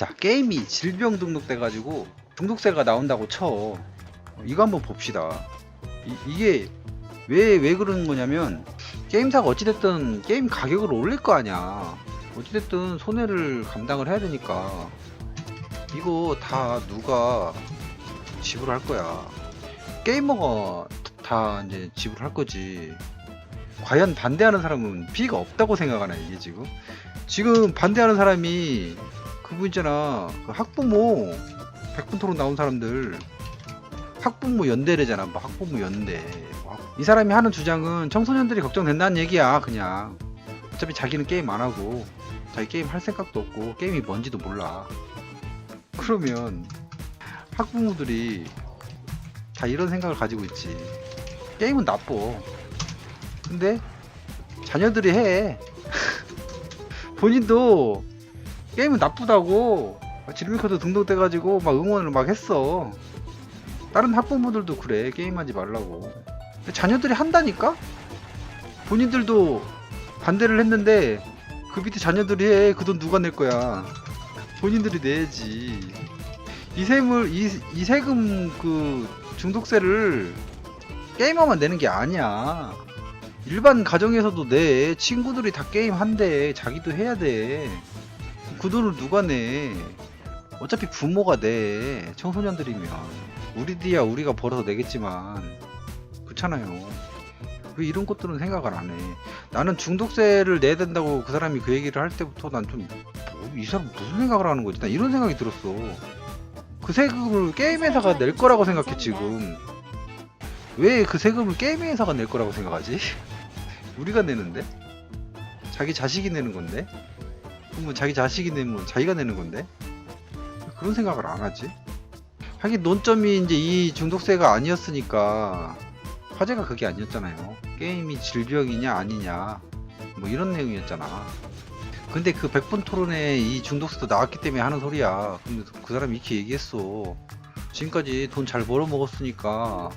자 게임이 질병 등록돼가지고 중독세가 나온다고 쳐. 이거 한번 봅시다. 이, 게 왜 왜 그러는 거냐면 게임사가 어찌됐든 게임 가격을 올릴 거 아니야. 어찌됐든 손해를 감당을 해야 되니까. 이거 다 누가 지불할 거야. 게이머가 다 이제 지불할 거지. 과연 반대하는 사람은 피해가 없다고 생각하나 이게 지금? 지금 반대하는 사람이 그분 있잖아. 그 학부모 백분 토론 나온 사람들. 학부모 연대래잖아. 뭐 학부모 연대. 이 사람이 하는 주장은 청소년들이 걱정된다는 얘기야 그냥. 어차피 자기는 게임 안 하고 자기 게임 할 생각도 없고 게임이 뭔지도 몰라. 그러면 학부모들이 다 이런 생각을 가지고 있지. 게임은 나빠. 근데 자녀들이 해. 본인도 게임은 나쁘다고. 질문카드 등록돼가지고 막 응원을 막 했어. 다른 학부모들도 그래. 게임하지 말라고. 자녀들이 한다니까? 본인들도 반대를 했는데 그 밑에 자녀들이 해. 그 돈 누가 낼 거야? 본인들이 내야지. 이 세물 이, 이 세금 그 중독세를 게이머만 내는 게 아니야. 일반 가정에서도 내 친구들이 다 게임 한대. 자기도 해야 돼 그 돈을 누가 내? 어차피 부모가 내 청소년들이면. 우리들이야 우리가 벌어서 내겠지만. 그렇잖아요. 왜 이런 것들은 생각을 안 해. 나는 중독세를 내야 된다고 그 사람이 그 얘기를 할 때부터 난 좀 이 사람 무슨 생각을 하는 거지? 난 이런 생각이 들었어. 그 세금을 게임 회사가 낼 거라고 생각해 지금. 왜 그 세금을 게임 회사가 낼 거라고 생각하지? 우리가 내는데? 자기 자식이 내는 건데? 그러면 자기 자식이 내면 자기가 내는 건데? 그런 생각을 안 하지? 하긴 논점이 이제 이 중독세가 아니었으니까 화제가 그게 아니었잖아요. 게임이 질병이냐 아니냐 뭐 이런 내용이었잖아. 근데 그 100분 토론에 이 중독세도 나왔기 때문에 하는 소리야. 근데 그 사람이 이렇게 얘기했어. 지금까지 돈 잘 벌어 먹었으니까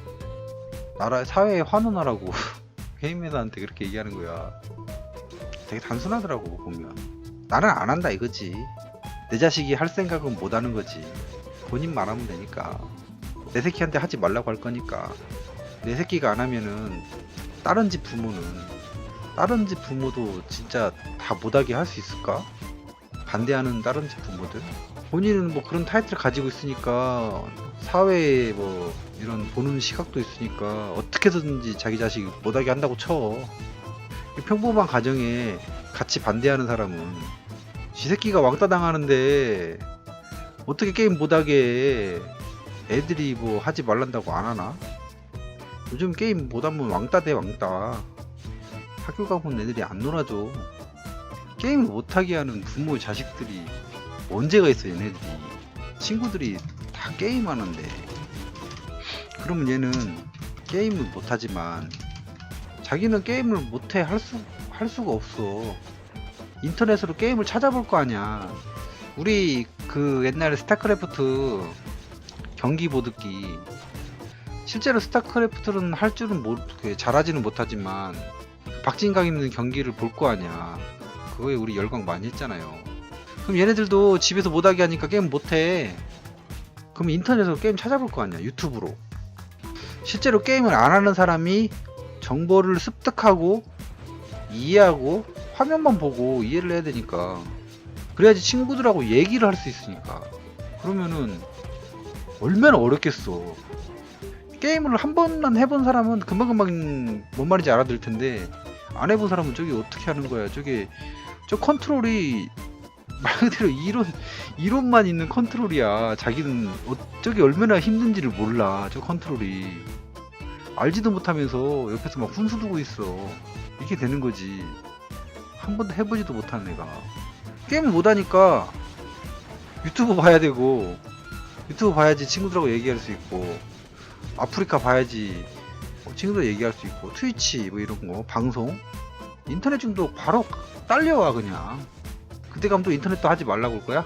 나라 사회에 환원하라고 게임 회사한테 그렇게 얘기하는 거야. 되게 단순하더라고 보면. 나는 안 한다 이거지. 내 자식이 할 생각은 못 하는 거지. 본인만 하면 되니까. 내 새끼한테 하지 말라고 할 거니까. 내 새끼가 안 하면은 다른 집 부모는 다른 집 부모도 진짜 다 못하게 할 수 있을까? 반대하는 다른 집 부모들? 본인은 뭐 그런 타이틀을 가지고 있으니까 사회에 뭐 이런 보는 시각도 있으니까 어떻게든지 자기 자식 못하게 한다고 쳐. 이 평범한 가정에 같이 반대하는 사람은 지 새끼가 왕따 당하는데 어떻게 게임 못하게 해. 애들이 뭐 하지 말란다고 안 하나? 요즘 게임 못하면 왕따 돼 왕따. 학교 가면 애들이 안 놀아줘. 게임을 못하게 하는 부모 자식들이 언제가 있어 얘네들이. 친구들이 다 게임하는데. 그러면 얘는 게임을 못하지만 자기는 게임을 못해 할 수 할 수가 없어. 인터넷으로 게임을 찾아볼 거 아니야. 우리 그 옛날에 스타크래프트 경기 보드기 실제로 스타크래프트는 할 줄은 모, 그 잘하지는 못하지만 박진감 있는 경기를 볼 거 아니야. 그거에 우리 열광 많이 했잖아요. 그럼 얘네들도 집에서 못하게 하니까 게임 못해. 그럼 인터넷으로 게임 찾아볼 거 아니야. 유튜브로. 실제로 게임을 안 하는 사람이 정보를 습득하고 이해하고 화면만 보고 이해를 해야 되니까. 그래야지 친구들하고 얘기를 할 수 있으니까. 그러면은 얼마나 어렵겠어. 게임을 한 번만 해본 사람은 금방금방 뭔 말인지 알아들 텐데 안 해본 사람은 저게 어떻게 하는 거야? 저게 저 컨트롤이 말 그대로 이론 이론만 있는 컨트롤이야. 자기는 어, 저게 얼마나 힘든지를 몰라 저 컨트롤이. 알지도 못하면서 옆에서 막 훈수 두고 있어. 이렇게 되는 거지 한 번도 해보지도 못하는 애가. 게임을 못하니까 유튜브 봐야 되고 유튜브 봐야지 친구들하고 얘기할 수 있고 아프리카 봐야지 뭐 친구들 얘기할 수 있고 트위치 뭐 이런 거 방송 인터넷 중독 바로 딸려와 그냥. 그때 가면 또 인터넷도 하지 말라고 할 거야?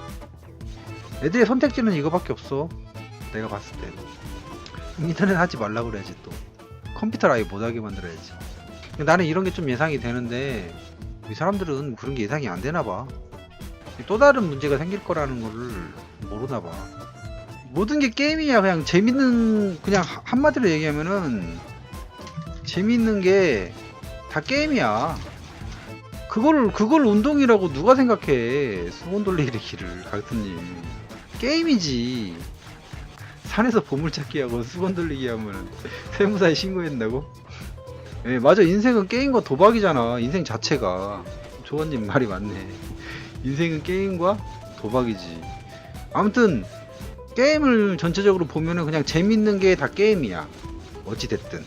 애들의 선택지는 이거밖에 없어. 내가 봤을 때. 인터넷 하지 말라고 그래야지 또. 컴퓨터를 아예 못하게 만들어야지. 나는 이런 게 좀 예상이 되는데 이 사람들은 그런 게 예상이 안 되나 봐 또 다른 문제가 생길 거라는 거를 모르나 봐. 모든 게 게임이야. 그냥 재밌는 그냥 하- 한마디로 얘기하면은 재밌는 게 다 게임이야. 그걸 그걸 운동이라고 누가 생각해? 수건 돌리기를 갈수님 게임이지. 산에서 보물찾기 하고 수건 돌리기 하면 세무사에 신고했다고? 예, 맞아. 인생은 게임과 도박이잖아. 인생 자체가. 조원님 말이 맞네. 인생은 게임과 도박이지. 아무튼 게임을 전체적으로 보면은 그냥 재밌는 게 다 게임이야. 어찌 됐든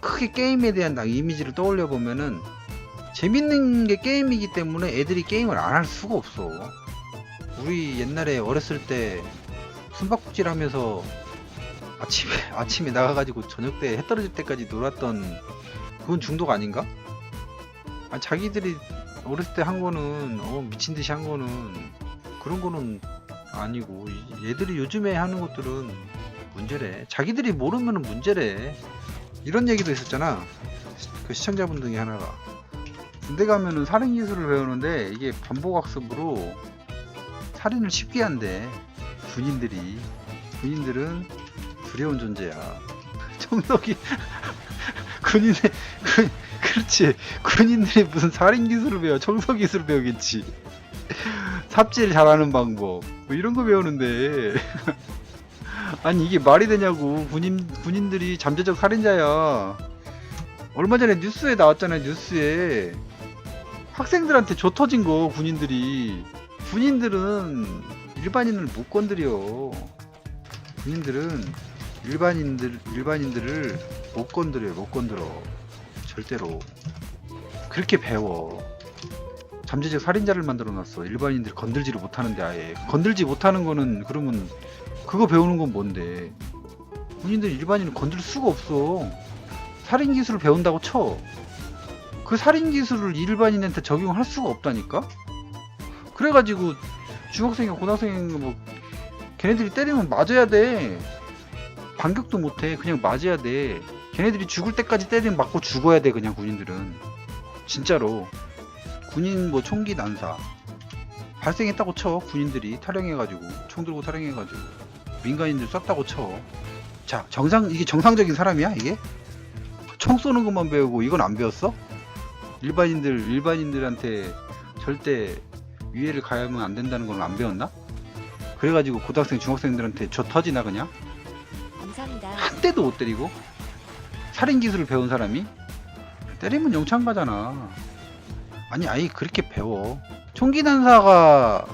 크게 게임에 대한 나 이미지를 떠올려 보면은 재밌는 게 게임이기 때문에 애들이 게임을 안 할 수가 없어. 우리 옛날에 어렸을 때 숨바꼭질 하면서 아침에 아침에 나가가지고 저녁 때 해 떨어질 때까지 놀았던 그건 중독 아닌가? 아 자기들이 어렸을 때 한 거는 어 미친 듯이 한 거는 그런 거는 아니고 이- 얘들이 요즘에 하는 것들은 문제래. 자기들이 모르면은 문제래. 이런 얘기도 있었잖아. 시- 그 시청자분 중에 하나가 군대 가면은 살인 기술을 배우는데 이게 반복 학습으로 살인을 쉽게 한대. 군인들이 군인들은 두려운 존재야. 정석이 군인의 군 그렇지 군인들이 무슨 살인 기술을 배워 청소 기술을 배우겠지. 삽질 잘하는 방법 뭐 이런 거 배우는데 아니 이게 말이 되냐고 군인 군인들이 잠재적 살인자야. 얼마 전에 뉴스에 나왔잖아요 뉴스에 학생들한테 조 터진 거 군인들이 군인들은 일반인을 못 건드려. 군인들은 일반인들 일반인들을 못 건드려 못 건드려 절대로 그렇게 배워. 잠재적 살인자를 만들어 놨어. 일반인들이 건들지를 못하는데 아예 건들지 못하는 거는 그러면 그거 배우는 건 뭔데? 군인들 일반인을 건들 수가 없어. 살인 기술을 배운다고 쳐. 그 살인 기술을 일반인한테 적용할 수가 없다니까? 그래가지고 중학생이나 고등학생인가 뭐 걔네들이 때리면 맞아야 돼. 반격도 못해. 그냥 맞아야 돼. 걔네들이 죽을 때까지 때리면 맞고 죽어야 돼. 그냥 군인들은. 진짜로. 군인 뭐 총기 난사 발생했다고 쳐. 군인들이 탈영해가지고 총 들고 탈영해가지고 민간인들 쐈다고 쳐. 자 정상 이게 정상적인 사람이야 이게? 총 쏘는 것만 배우고 이건 안 배웠어? 일반인들 일반인들한테 절대 위해를 가하면 안 된다는 걸 안 배웠나? 그래가지고 고등학생 중학생들한테 저 터지나 그냥 대도 못 때리고 살인 기술을 배운 사람이 때리면 영창 가잖아. 아니 아예 그렇게 배워. 총기 난사가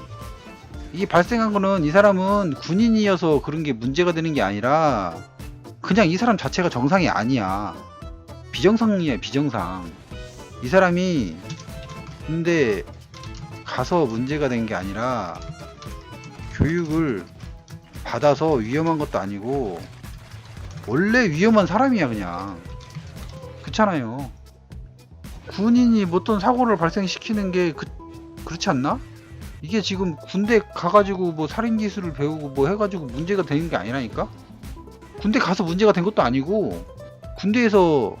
이게 발생한 거는 이 사람은 군인이어서 그런 게 문제가 되는 게 아니라 그냥 이 사람 자체가 정상이 아니야. 비정상이야 비정상. 이 사람이 근데 가서 문제가 된 게 아니라 교육을 받아서 위험한 것도 아니고 원래 위험한 사람이야 그냥. 그렇잖아요. 군인이 뭐 어떤 사고를 발생시키는 게 그, 그렇지 않나? 이게 지금 군대 가가지고 뭐 살인 기술을 배우고 뭐 해가지고 문제가 되는 게 아니라니까? 군대 가서 문제가 된 것도 아니고 군대에서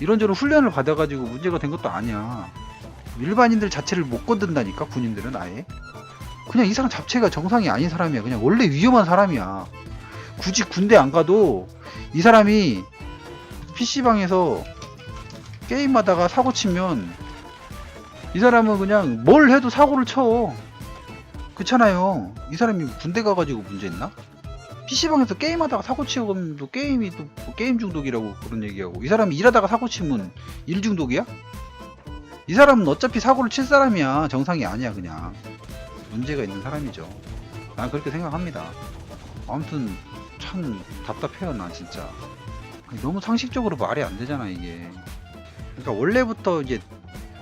이런저런 훈련을 받아가지고 문제가 된 것도 아니야. 일반인들 자체를 못 건든다니까 군인들은 아예? 그냥 이 사람 자체가 정상이 아닌 사람이야. 그냥 원래 위험한 사람이야 굳이 군대 안 가도 이 사람이 PC방에서 게임하다가 사고 치면 이 사람은 그냥 뭘 해도 사고를 쳐. 그렇잖아요. 이 사람이 군대 가가지고 문제 있나? PC방에서 게임하다가 사고 치고 그러면 또 게임이 또뭐 게임 중독이라고 그런 얘기하고 이 사람이 일하다가 사고 치면 일 중독이야? 이 사람은 어차피 사고를 칠 사람이야. 정상이 아니야 그냥. 문제가 있는 사람이죠. 난 그렇게 생각합니다. 아무튼 참 답답해요 나 진짜. 너무 상식적으로 말이 안 되잖아 이게. 그러니까 원래부터 이제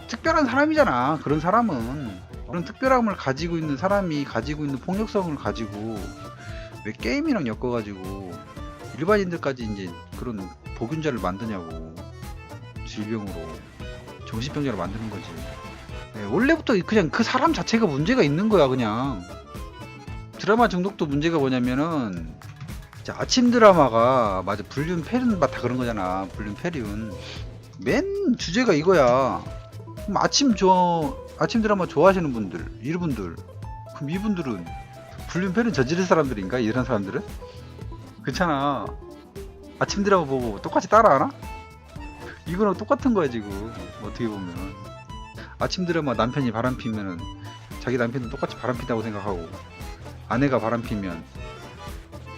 특별한 사람이잖아 그런 사람은. 그런 특별함을 가지고 있는 사람이 가지고 있는 폭력성을 가지고 왜 게임이랑 엮어가지고 일반인들까지 이제 그런 복균자를 만드냐고. 질병으로 정신병자를 만드는 거지. 네, 원래부터 그냥 그 사람 자체가 문제가 있는 거야 그냥. 드라마 중독도 문제가 뭐냐면은 자, 아침 드라마가 맞아. 불륜 페륜 다 그런 거잖아. 불륜 페륜. 맨 주제가 이거야. 그럼 아침 저 아침 드라마 좋아하시는 분들 이분들. 그럼 이분들은 불륜패는 저지를 사람들인가? 이런 사람들은? 그렇잖아. 아침 드라마 보고 똑같이 따라하나? 이거랑 똑같은 거야 지금. 어떻게 보면. 아침 드라마 남편이 바람 피면은 자기 남편도 똑같이 바람 핀다고 생각하고 아내가 바람 피면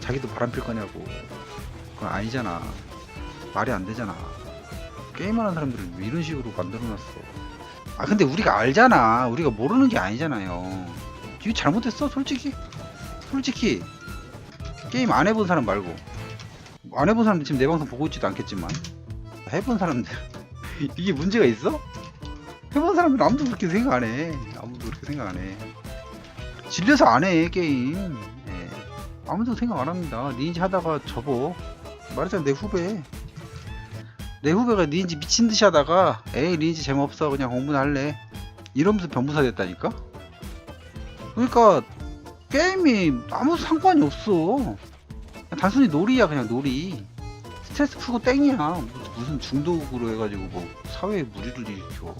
자기도 바람 필 거냐고. 그건 아니잖아. 말이 안 되잖아. 게임하는 사람들은 왜 이런 식으로 만들어놨어? 아 근데 우리가 알잖아. 우리가 모르는 게 아니잖아요 이거 잘못했어 솔직히? 솔직히 게임 안 해본 사람 말고. 안 해본 사람들 지금 내 방송 보고 있지도 않겠지만. 해본 사람들. 이게 문제가 있어? 해본 사람들 아무도 그렇게 생각 안 해. 아무도 그렇게 생각 안 해. 질려서 안 해, 게임. 예. 아무도 생각 안 합니다. 니인지 하다가 접어. 말했잖아, 내 후배. 내 후배가 니인지 미친 듯이 하다가, 에이, 니인지 재미없어. 그냥 공부나 할래. 이러면서 변부사 됐다니까? 그러니까, 게임이 아무 상관이 없어. 그냥 단순히 놀이야, 그냥 놀이. 스트레스 풀고 땡이야. 무슨 중독으로 해가지고 뭐 사회에 무리를 일으켜.